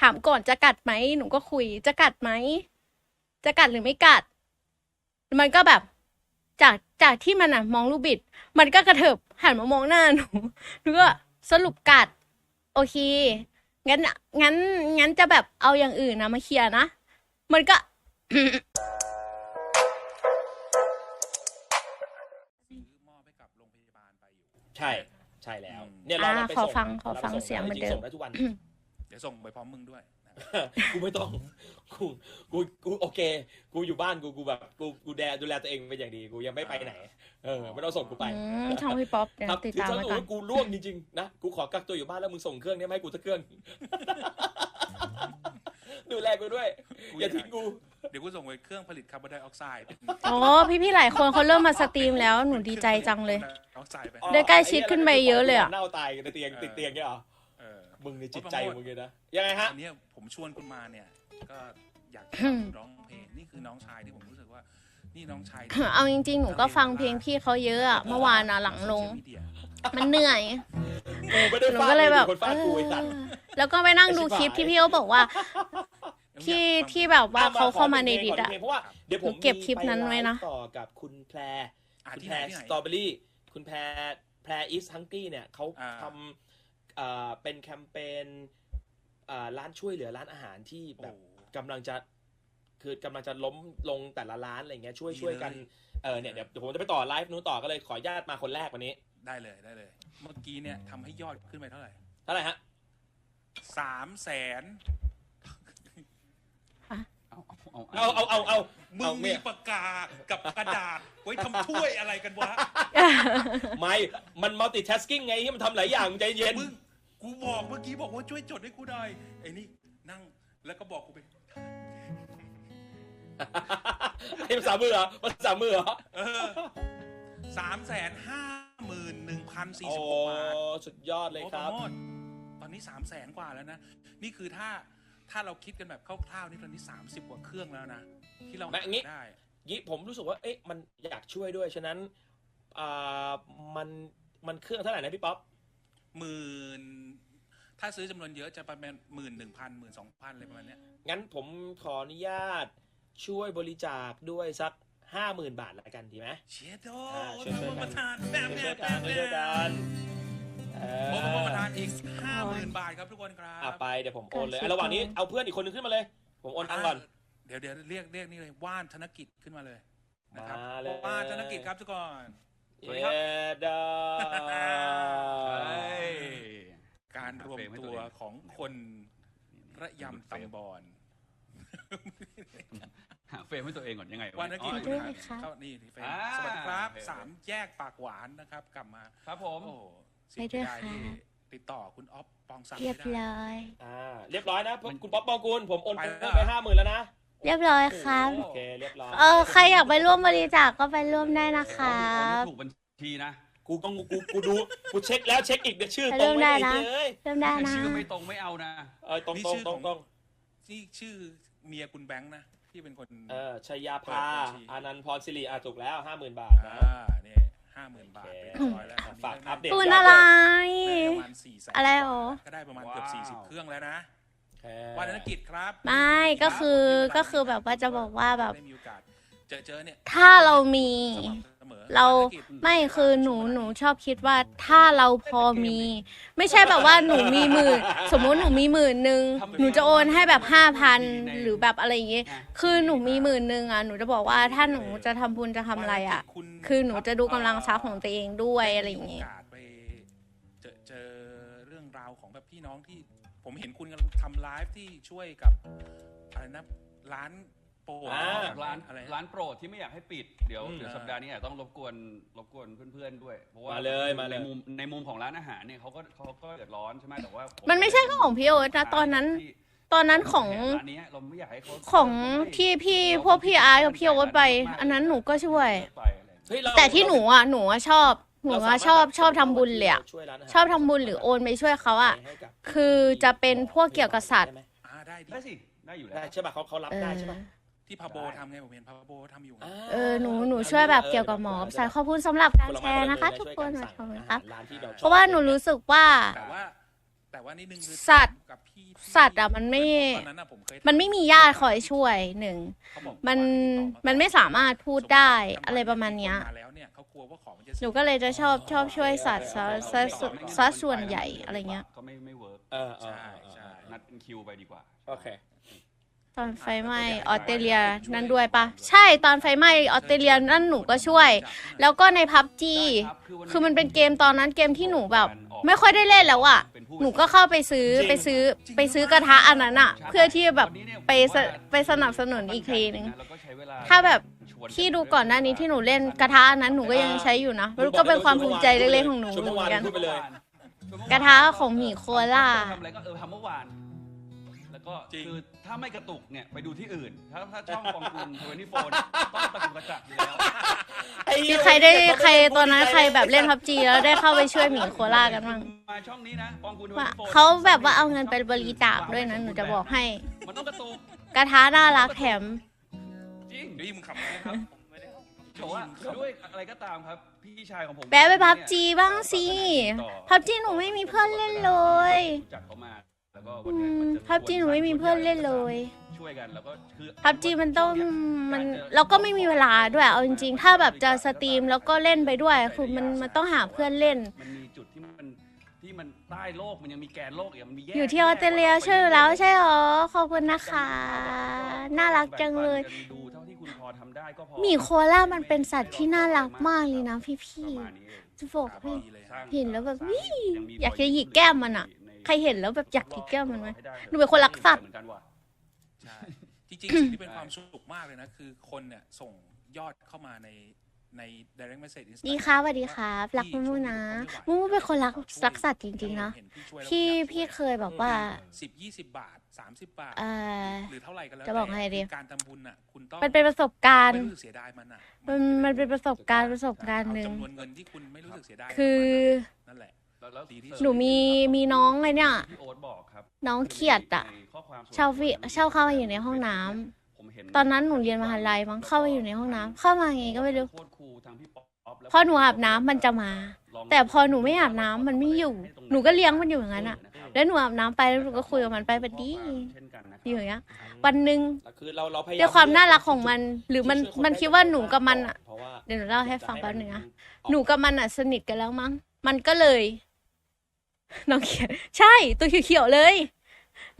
ถามก่อนจะกัดไหมหนูก็คุย จะกัดไหมจะกัดหรือไม่กัด มันก็แบบ จากจากที่มันอะมองลูกบิด มันก็กระเถิบหันมามองหน้าหนูหนูก็สรุปกัด โอเคงั้นงั้นงั้นจะแบบเอาอย่างอื่นนะมาเคลียร์นะมันก็ซื้อมอบให้กับโรงพยาบาลไปอยู่ใช่ ใช่แล้วอืมเนี่ยเราอ่าไปขอส่งฟังขอราไปฟังส่เสียงเหมือนเดิมจริๆส่งได้ทุกวัน เดี๋ยวส่งไปพร้อมมึงด้วยนะกูไม่ต้องกูกูกูโอเค กูอยู่บ้านกูกูแบบกูกูแดดูแลตัวเองเป็นอย่างดีกูยังไม่ไปไหน เออไม่ต้องส่งกูไปอืมช่องพี่ป๊อปเดี๋ยวครับติดคือตามถ้าไว้สมมก่อนติว่ากูล่วงจริงๆนะกูขอกักตัวอยู่บ้านแล้วมึงส่งเครื่องนี้มาให้กูสักเครื่อง ดูแลกูด้วยกูอย่าทิ้งกู เดี๋ยวกูส่งไปเครื่องผลิตคาร์บอนไดออกไซด์โอ้พี่ๆหลายคนเขาเริ่มมาสตรีมแล้วหนูดีใจจังเลยคาร์บอนไดออกไซด์ไปได้ใกล้ชิดขึ้นไปเยอะเลยอะเน่าตายในเตียงติดเตียงเนี่ยเหรอเออ มึงในจิตใจมึงเลยนะ ยังไงฮะ อันเนี้ยผมชวนคุณมาเนี่ย ก็อยากจะร้องเพลงนี่คือน้องชายที่ผมรู้สึกว่า นี่น้องชายที่เอาจริง ๆ หนูก็ฟังเพลงพี่เขาเยอะอะเมื่อวานนะหลังลงโซเชียมีเดียมันเหนื่อยกูไม่ได้หนูฟาดก็เลยแบบคนฟาดกูไอ้สัตว์เออแล้วก็ไปนั่งดูคลิปที่พี่เขาบอกว่าที่ที่แบบว่าเขาเข้ามาในดิสอะเพราะว่าเดี๋ยวผมเก็บคลิปนั้นไว้นะมีปลฟ์ต่อกับคุณแพรอะคุณที่แพไหนรที่ไหนสตรอเบอรี่คุณแพรแพรอีสฮังกี้เนี่ยเขาอ่าทำอ่า เป็นแคมเปญอ่าร้านช่วยเหลือร้านอาหารที่แบบโอ้กำลังจะคือกำลังจะล้มลงแต่ละร้านอะไรเงี้ยช่วยดีช่วยกันเลยเออเนี่ยเดี๋ยวเดี๋ยวผมจะไปต่อไลฟ์นู้นต่อก็เลยขออนุญาตมาคนแรกวันนี้ ได้เลยได้เลย เมื่อกี้เนี่ยทำให้ยอดขึ้นไปเท่าไหร่ เท่าไหร่ฮะสามแสน เอาเอาเอาเอาเอาเอามึเอางเนี่มียปากกากับกระดาษไว้ทำถ้วยอะไรกันวะ ไม่ มันมัลติทัสกิ้งไงที่มันทำหลายอย่างใจเย็นมึงกูบอกเมื่อกี้บอกว่าช่วยจดให้กูหน่อยไอ้นี่นั่งแล้วก็บอกกูไปไอ้ภาษามือเหรอภาษามือเหรอเออสามแสนห้าหมื่นหนึ่งพันสี่โอ้สิบหกบาทสุดยอดเลยโอ้คปรัระบโมทตอนนี้สามแสนกว่าแล้วนะ นี่คือถ้า ถ้าเราคิดกันแบบคร่าวๆนี่ตอนนี้สามสิบกว่าเครื่องแล้วนะ ที่เราแม่งงี้ได้ยี่ผมรู้สึกว่า เอ๊ะมันอยากช่วยด้วย ฉะนั้นอ่ามันมันเครื่องเท่าไหร่นะพี่ป๊อปหมื่นถ้าซื้อจำนวนเยอะจะประมาณหมื่นหนึ่งพันหมื่นสองพันอะไรประมาณเนี้ยงั้นผมขออนุญาตช่วยบริจาคด้วยสักห้าหมื่นบาทละกันดีไหมเชียโดอ่าโอ้ช่วยๆโหกันประธานแม่ช่วยแม่ๆกันแม่ช่วยๆกันเอ โอ้โหประธานออีกห้าหมื่นบาทครับทุกคนครับอะไปเดี๋ยวผมโอนเลยการอะระหว่างนี้ช่วยเอาเพื่อนอีกคนนึงขึ้นมาเลย ผมโอนตังค์ก่อน เดี๋ยวเดี๋ยวเรียกเรียกนี่เลยว่านธนกิจขึ้นมาเลยนะครับมาเลย ว่านธนกิจครับทุกคน สวัสดีเย้ครับ ดาเฮ้ย การรวมหาเฟรมให้ตัตัววเองของคนระยำตำบอน หาเฟรมให้ตัวเองก่อนยังไงวันนักกิจอ๋อ ด้คุวณยหาค่ะเข้านี่ที่เฟรมอ่า สวัสดีครับโอเคสามแยกปากหวานนะครับ กลับมา ครับผม โอ้โหเสี ไปยด้วยดายค่ะที่ติดต่อคุณอ๊อฟปองศักดิ์เรียบไม่ได้ ร้อย อ่าเรียบร้อยนะคุณป๊อปปองกูลผมโอนไปเพิ่แล้วมไปห้าหมื่นแล้วนะเรียบร้อยครับ โอเคเรียบร้อยเออใครอยากไปร่วมบริจาคก็ไปร่วมได้นะครับถูกบัญชีนะกูต้องกูกูดูกูเช็คแล้วเช็คอีกเดี๋ยวชื่อไปตรงเริ่มไหมได้ไอ้นะ เอ้ยเริ่มได้นะ ชื่อไม่ตรงไม่เอานะ เออตรงนี่ตรงชื่อตรงของตรงนี่ชื่อเมียคุณแบงค์นะที่เป็นคน เออชัยยาเปิภาดบัญชี อานันต์พรสิริอาถูกแล้วห้าหมื่นบาทอ่านะเนี่ยห้าหมื่นบาทโอเค เรียบร้อยแล้ว ฝากอัปเดตปืนอะไรได้ประมาณสี่แสนอะไรหรอ ก็ได้ประมาณเกือบว้าวสี่สิบเครื่องแล้วนะเออวันธนกิจครับไม่ก็คือก็คือแบบว่าจะบอกว่าแบบ ได้มีโอกาส เจอเจอเนี่ยถ้าเรามีสม่ำเสมอเราวันธนกิจไม่คือหนูหนูชอบคิดว่าถ้าเราพอมี ไม่ใช่แบบว่าหนูมีหมื่นสมมุติหนูมีหมื่นหนึ่งหนูจะโอนให้แบบห้าพันหรือแบบอะไรอย่างเงี้ยคือหนูมีหมื่นหนึ่งอะหนูจะบอกว่าถ้าหนูจะทำบุญจะทำอะไรอะคุณคือหนูจะดูกำลังทรัพย์ของตัวเองด้วยอะไรอย่างมีเงี้ยโอกาสไปเจอเจอเรื่องราวของแบบพี่น้องที่ผมเห็นคุณกำลังทำไลฟ์ที่ช่วยกับอะไรนะร้านโปรอ่า ร้านอะไรร้านโปรดที่ไม่อยากให้ปิดเดี๋ยวอืมเดี๋ยวสัปดาห์นี้อาจจะต้องรบกวนรบกวนเพื่อนๆด้วย เพราะว่ามาเลยมาเลย ในมุมในมุมของร้านอาหารเนี่ยเขาก็เขาก็เดือดร้อนใช่ไหมแต่ว่ามัมันไม่ใช่ของพี่โอ๊ตนะตอนนั้นตอนนั้นของร้านนี้เราไม่อยากให้เขาของที่พี่พวกพี่อาร์ตกับพี่โอ๊ตไป อันนั้นหนูก็ช่วย ไปอะไรอย่างเงี้ยเฮ้ยเราแต่ที่หนูอะหนูอะชอบ หนูเราอะสามารถชอบแบบชอบทำบุญเลยอะช่วยร้านอาหารชอบทำบุญหรือโอนไปช่วยเขาอะ ให้กับคือจะเป็นพวกเกี่ยวกับสัตว์ได้ไหมอ่าได้ดิได้สิได้อยู่แล้ว ได้ใช่ป่ะเขาเขารับเอได้อ ใช่ป่ะ ที่พาโบทำไงผมเห็นพาโบทำอยู่าเออหนูหนูช่วยแบบเกี่ยวกับหมอสายขอบคุณสำหรับการแชร์นะคะ ทุกคนช่วยขอบคุณสั่งครับอาหารร้านที่เราชอบเพราะว่าหนูรู้สึกว่า แต่ว่า แต่ว่านิดนึงคือสัตว์กับพี่ที่สัตว์อะมันไม่ ตอนนั้นอะผมเคยมันไม่มีญาติคอยช่วยหนึ่ง เขาบอกมันว่าติดต่อมันไม่สามารถพูดได้อะไรประมาณเนี้ยมาแล้วเนี่ยเขากลัวว่าของมันจะหนูก็เลยจะชอบชอบช่วยสัตว์ซะซะซะซะส่วนใหญ่อะไรเงี้ย ก็ไม่ไม่เวิร์กเออเออใช่เออเออใช่นัดเป็นคิวไปดีกว่า โอเค ตอนไฟไหม้ออสเตรเลียนั่นด้วยปะใช่ตอนไฟไหม้ออสเตรเลียนั่นหนูก็ช่วย แล้วก็ในพับจีคือมันเป็นเกมตอนนั้นเกมที่หนูแบบ ไม่ค่อยได้เล่นแล้วอะหนูก็เข้าไปซื้อจริงไปซื้อไปซื้อกระทะอันนั้นอะเพื่อที่จะแบบไปสไปสนับสนุนอีกทีหนึ่งถ้าแบบที่ดูก่อนหน้านี้ที่หนูเล่นกระทะอันนั้นหนูก็ยังใช้อยู่นะมันก็เป็นความภูมิใจเล็กๆของหนูช่วงเหเมื่อมืวาอนนกันพูดไปเลยกระทะของหมีโคล่าทำอะไรก็เออทำเมื่อวาน แล้วก็คือถ้าไม่กระตุกเนี่ยไปดูที่อื่น ถ้าถ้าช่องกองทุนทเวนตี้โฟนต้องตะกุกตะกักอยู่แล้ว มีใครได้ใครตอนนั้นใครแบบเล่นพับจีแล้วได้เข้าไปช่วยหมีโคล่ากันบ้างมาช่องนี้นะกองทุนว่า24เขาแบบว่าเอาเงินไปบริจาคด้วยนะหนูจะบอกให้ มันต้องกระตุกกระทะน่ารักแถม จริงเฮ้ยมึงขับไหมครับไม่ได้ขับแต่ว่าด้วยอะไรก็ตามครับ พี่ชายของผมแปะไป PUBG บ้างสิ PUBG หนูไม่มีเพื่อนเล่นเลย รู้จักเขามา แล้วก็อืวันเนี้ยมมันจะพับจีหนูไม่มีเพื่อนเล่นเลย ช่วยกันแล้วก็คือพับจีมันต้องมันเราก็ไม่มีเวลาด้วยเอาจริง ๆ ถ้าแบบจะสตรีมแล้วก็เล่นไปด้วยคือมันมันต้องหาเพื่อนเล่น มันมีจุดที่มันที่มันใต้โลกมันยังมีแกนโลกอีกมันมีแยกอยู่ที่ออสเตรเลียใช่แล้วใช่หรอขอบคุณนะคะ น่ารักจังเลยดูเท่าที่คุณพอทำได้ก็พอหมีโคล่ามันเป็นสัตว์ที่น่ารักมากเลยนะพี่ประมาณนี้เองๆจะบอกครับให้ดีเลยสร้างเห็นแล้วแบบสร้างวิงมีอยากจะหยิกแก้มมันอะใน ใครเห็นแล้วแบบอยากหยิกแก้มมันไหมให้ด้หนูเป็นคนรักสัตว์เหมือนกันว่ะใช่จริงๆสิ่งที่เป็นความสุขมากเลยนะ คือคนเนี่ยส่งยอดเข้ามาในใน direct message Instagram ดีครับสวัสดีครับรักมูมูนะมูมูเป็นคนรักรักสัตว์จริงๆนะเห็ช่วยแล้วพี่อยากช่วยพี่เคยแบบว่าสิบยี่สิบบาทสามสิบบาทเอ่อหรือเท่าไหร่ก็แล้วจะบอกไงดีแต่การทำบุญอะคุณต้องมันเป็นประสบการณ์ไม่รู้สึกเสียดายมันอะมันมันเป็นประสบการณ์ประสบการณ์หนึ่งเอจำนวนเงินที่คุณไม่รู้สึกเสียดายคือนั่นแหละแล้วแล้วดีที่ หนูมีมีน้องไงเนี่ยที่โอ๊ตบอกครับน้องเขียดอะในข้อความส่วนเช่าฟิตัวเช่าเข้ามาอยู่ในห้องน้ำผมเห็นตอนนั้นหนูเรียนมหาลัยมั้งเข้ามาอยู่ในห้องน้ำเข้ามาไงก็ไม่รู้โคตรคูลทางพี่ป๊อปแล้วพอหนูอาบน้ำมันจะมาลองแต่พอหนูไม่อาบน้ำมันไม่อยู่ หนูก็เลี้ยงมันอยู่อย่างนั้นอะแล้วหนูอาบน้ำไปแล้วหนูก็คุยกับมันไปแบบดีเช่นกันนะครับอยู่อย่างเงี้ย วันหนึ่งคือเราเราพยายามด้วยความน่ารักของมัน หรือมันที่ช่วยมันคิดว่าหนูกับมันอะเพราะว่าเดี๋ยวหนูเล่าให้ฟังแป๊บนึงนะ หนูกับมันอะสนิทกันแล้วมั้ง มันก็เลย น้องเขียวใช่ตัวเขียวๆเลย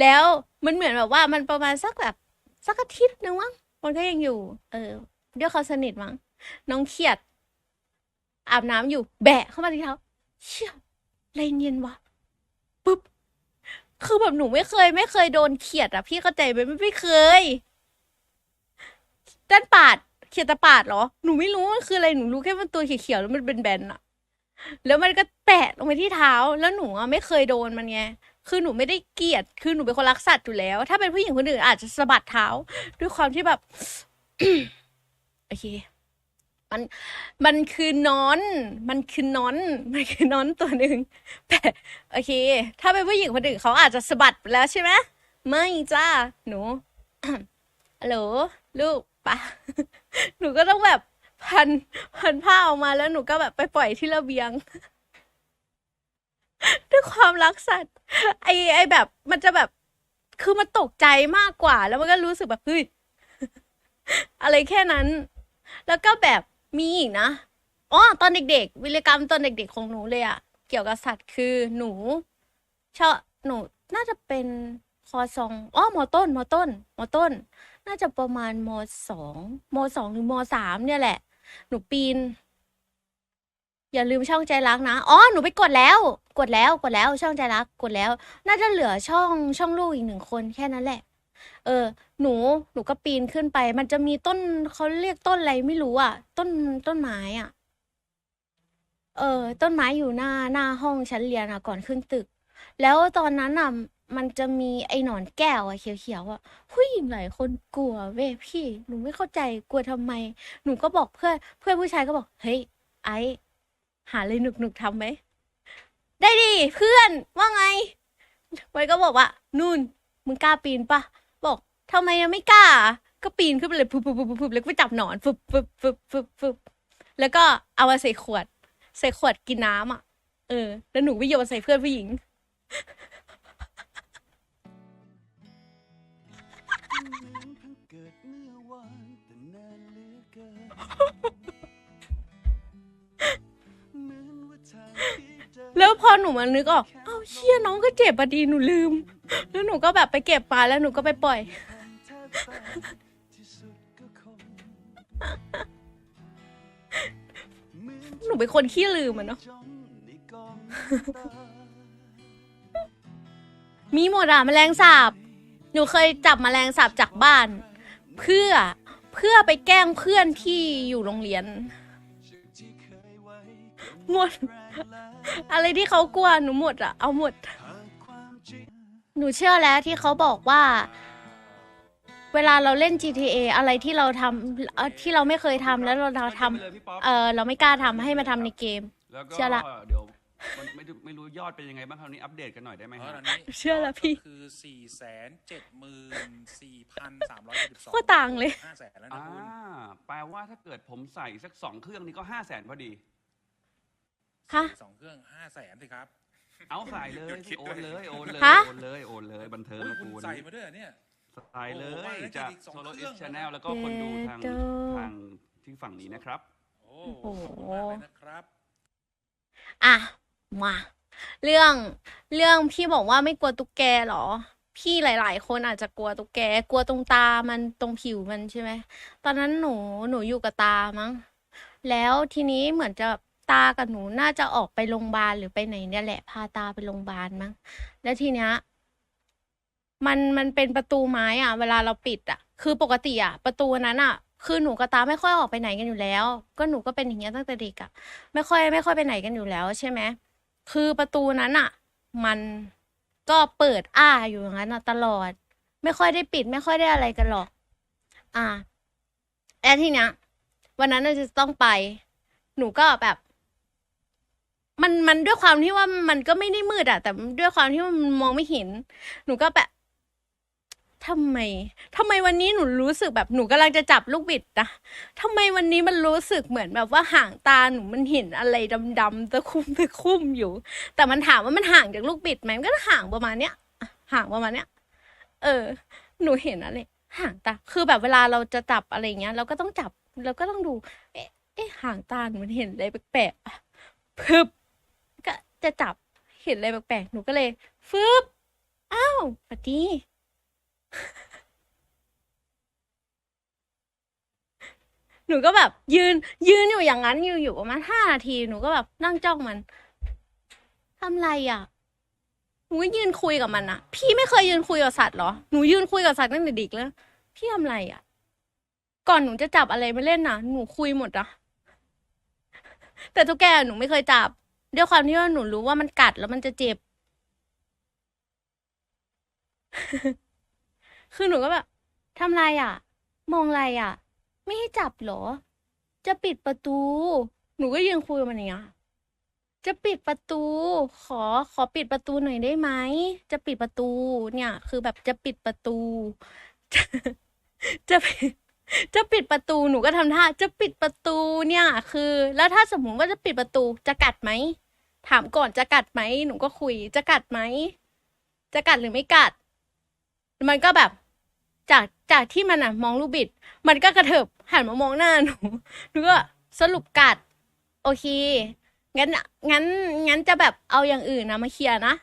แล้วมันเหมือนแบบว่ามันประมาณสักแบบสักอาทิตย์นึงมั้งมันก็ยังอยู่ เออด้วยเขาสนิทมั้งน้องเขียด อาบน้ำอยู่ แบะเข้ามาที่เท้าเชี่ยอะไรเย็นวะปุ๊บคือแบบหนูไม่เคย ไม่เคยโดนเขียดอะพี่เข้าใจไหมไม่เคยด้านปาดเขียดตะปาดเหรอ หนูไม่รู้มันคืออะไรหนูรู้แค่มันตัวเขียวๆแล้วมันเป็นแบนๆอะ แล้วมันก็แปะลงไปที่เท้า แล้วหนูอะไม่เคยโดนมันไง คือหนูไม่ได้เกลียด คือหนูเป็นคนรักสัตว์อยู่แล้ว ถ้าเป็นผู้หญิงคนอื่นอาจจะสะบัดเท้า ด้วยความที่แบบ โอเค มัน มันคือนอน มันคือนอน มันคือนอนตัวหนึ่งแต่โอเค ถ้าเป็นผู้หญิงคนอื่นเขาอาจจะสะบัดไปแล้วใช่ไหมไม่จ้า หนูฮัลโหลลูกปะหนูก็ต้องแบบ พันพันผ้าออกมาแล้วหนูก็แบบไปปล่อยที่ระเบียง ด้วยความรักสัตว์ ไอไอแบบ มันจะแบบ คือมันตกใจมากกว่า แล้วมันก็รู้สึกแบบเฮ้ยอะไรแค่นั้น แล้วก็แบบมีอีกนะอ๋อตอนเด็ก ๆ วิรกรรมตอนเด็ก ๆ ของหนูเลยอะเกี่ยวกับสัตว์คือหนูชอบหนูน่าจะเป็นคอซองอ๋อมอต้นมอต้นมอต้น น่าจะประมาณมสองมสองหรือมสามเนี่ยแหละ หนูปีน อย่าลืมช่องใจรักนะ อ๋อ หนูไปกดแล้ว กดแล้ว กดแล้ว ช่องใจรัก กดแล้ว น่าจะเหลือช่องช่องลูกอีกหนึ่งคนแค่นั้นแหละ เออ หนู หนูก็ปีนขึ้นไป มันจะมีต้นเขาเรียกต้นอะไรไม่รู้อะ ต้น ต้นไม้อะ เออ ต้นไม้อยู่หน้า หน้าห้องชั้นเรียนอะ ก่อนขึ้นตึก แล้วตอนนั้นอะ มันจะมีไอ้หนอนแก้วอะเขียวๆอะผู้หญิงหลายคนกลัวเว้ยพี่หนูไม่เข้าใจกลัวทำไม หนูก็บอกเพื่อนเพื่อนผู้ชายก็บอก เฮ้ยไอหาอะไรหนุกหนุกๆทำไหมได้ดิเพื่อนว่าไงมันก็บอกว่านู่นมึงกล้าปีนปะบอกทำไมยังไม่กล้า ก็ปีนขึ้นไปเลยปุ๊บปุ๊บปุ๊บปุ๊บแล้วก็ไปจับหนอนปุ๊บปุ๊บปุ๊บปุ๊บปุ๊บแล้วก็เอามาใส่ขวด ใส่ขวดกินน้ำอะเออ แล้วหนูไปโยนใส่เพื่อนผู้หญิง เกิดเมื่อวานแต่นานเหลือเกินเหมือนว่าทางที่เจอแล้วพอหนูมานึกออกเอ้าเชี่ยน้องก็เจ็บอะดีหนูลืม แล้วหนูก็แบบไปเก็บปลาแล้วหนูก็ไปปล่อยแทบตายที่สุดก็คงเหมือน หนูเป็นคนขี้ลืมอะเนาะจมในกองน้ำตา มีหมดอะแมลงสาบ หนูเคยจับแมลงสาบจากบ้าน เพื่อเพื่อไปแกล้งเพื่อนที่อยู่โรงเรียนหมด อะไรที่เขากลัวหนูหมดอะเอาหมด หนูเชื่อแล้วที่เขาบอกว่า เวลาเราเล่น GTA อะไรที่เราทำที่เราไม่เคยทำแล้วเราทำเออเราไม่กล้าทำให้มาทำในเกม เชื่อละ ไม่รู้ไม่รู้ยอดเป็นยังไงบ้างคราวนี้อัปเดตกันหน่อยได้ไหมเพราะฮะตอนนี้เชื่อแล้วพี่ก็คือสี่แสนเจ็ดหมื่นสี่พันสามร้อยสิบสองโคตรต่างเลย ห้าแสนแล้วนะอ่าคุณแปลว่าถ้าเกิดผมใส่สักสองเครื่องนี้ก็ห้าแสนพอดี ฮะ สองเครื่องห้าแสนสิครับเอาใส่เลยหยุดคิดโอนเลยโอนเลยฮะ โอนเลยโอนเลยบันเทิงโอ้ยนะคุณกูใส่มาด้วยเหรอเนี่ย ใส่เลโอ้โหยว่าแล้วจากอีกสองโซโลเครื่อิองสชาแนลแล้วก็คนดูทางเดโดทางที่ฝั่งนี้นะครับโอ้โอ้โหขอบคุณมากเลยนะครับ อะ มาเรื่องเรื่องพี่บอกว่าไม่กลัวตุ๊กแกเหรอ พี่หลาย ๆ คนอาจจะกลัวตุ๊กแก กลัวตรงตามันตรงผิวมันใช่ไหมตอนนั้นหนูหนูอยู่กับตามั้ง แล้วทีนี้เหมือนจะตากับหนูน่าจะออกไปโรงพยาบาลหรือไปไหนเนี่ยแหละพาตาไปโรงพยาบาลมั้งแล้วทีเนี้ยมันมันเป็นประตูไม้อะ เวลาเราปิดอะ คือปกติอะ ประตูนั้นอะคือหนูกับตาไม่ค่อยออกไปไหนกันอยู่แล้ว ก็หนูก็เป็นอย่างเงี้ยตั้งแต่เด็กอะไม่ค่อยไม่ค่อยไปไหนกันอยู่แล้วใช่ไหม คือประตูนั้นอะมันก็เปิดอ้าอยู่อย่างนั้นตลอด ไม่ค่อยได้ปิด ไม่ค่อยได้อะไรกันหรอก อ่าแล้วทีเนี้ยวันนั้นเราจะต้องไป หนูก็แบบ มันมันด้วยความที่ว่ามันก็ไม่ได้มืดอะแต่ด้วยความที่ว่ามันมองไม่เห็น หนูก็แบบ ทำไมทำไมวันนี้หนูรู้สึกแบบหนูกำลังจะจับลูกบิดนะทำไมวันนี้มันรู้สึกเหมือนแบบว่าห่างตาหนูมันเห็นอะไรดำๆตะคุ่มตะคุ่มอยู่ แต่มันถามว่ามันห่างจากลูกบิดไหมมันก็ห่างประมาณเนี้ยห่างประมาณเนี้ย เออ หนูเห็นอะไรห่างตา คือแบบเวลาเราจะจับอะไรเงี้ย เราก็ต้องจับเราก็ต้องดู เอ๊ะห่างตาหนูมันเห็นอะไรแปลกๆพึบก็จะจับเห็นอะไรแปลกๆหนูก็เลยฟึบอ้าวปะ หนูก็แบบ ยืน ยืนอยู่อย่างนั้นอยู่อยู่ประมาณห้านาทีหนูก็แบบนั่งจ้องมันทำไรอะหนูก็ยืนคุยกับมันอะพี่ไม่เคยยืนคุยกับสัตว์เหรอหนูยืนคุยกับสัตว์ตั้งแต่เด็กแล้วพี่ทำไรอะ ก่อนหนูจะจับอะไรมาเล่นน่ะหนูคุยหมดอะแต่ทุกแกหนูไม่เคยจับด้วยความที่ว่าหนูรู้ว่ามันกัดแล้วมันจะเจ็บ คือหนูก็แบบทำไรอะ มองอะไรอะ ไม่ให้จับเหรอ จะปิดประตู หนูก็ยังคุยกับมันอย่างเงี้ยจะปิดประตู ขอขอปิดประตูหน่อยได้ไหม จะปิดประตู เนี่ย คือแบบจะปิดประตู จะปิดจะปิดประตูหนูก็ทำท่า จะปิดประตูเนี่ย คือ แล้วถ้าสมมติว่าจะปิดประตู จะกัดไหมถามก่อนจะกัดไหมหนูก็คุย จะกัดไหมจะกัดหรือไม่กัด มันก็แบบ จากจากที่มันอะมองลูกบิด มันก็กระเถิบหันมามองหน้าหนูหนูก็สรุปกัด โอเค งั้นงั้นงั้นจะแบบเอาอย่างอื่นนะมาเคลียร์นะ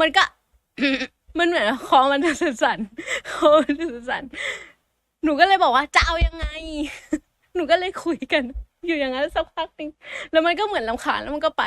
มันก็ มันเหมือนคอมันจะสั่นๆคอมันสั่นๆหนูก็เลยบอกว่าจะเอายังไง หนูก็เลยคุยกัน อยู่อย่างนั้นสักพักนึงแล้วมันก็เหมือนลำคาญแล้วมันก็ไป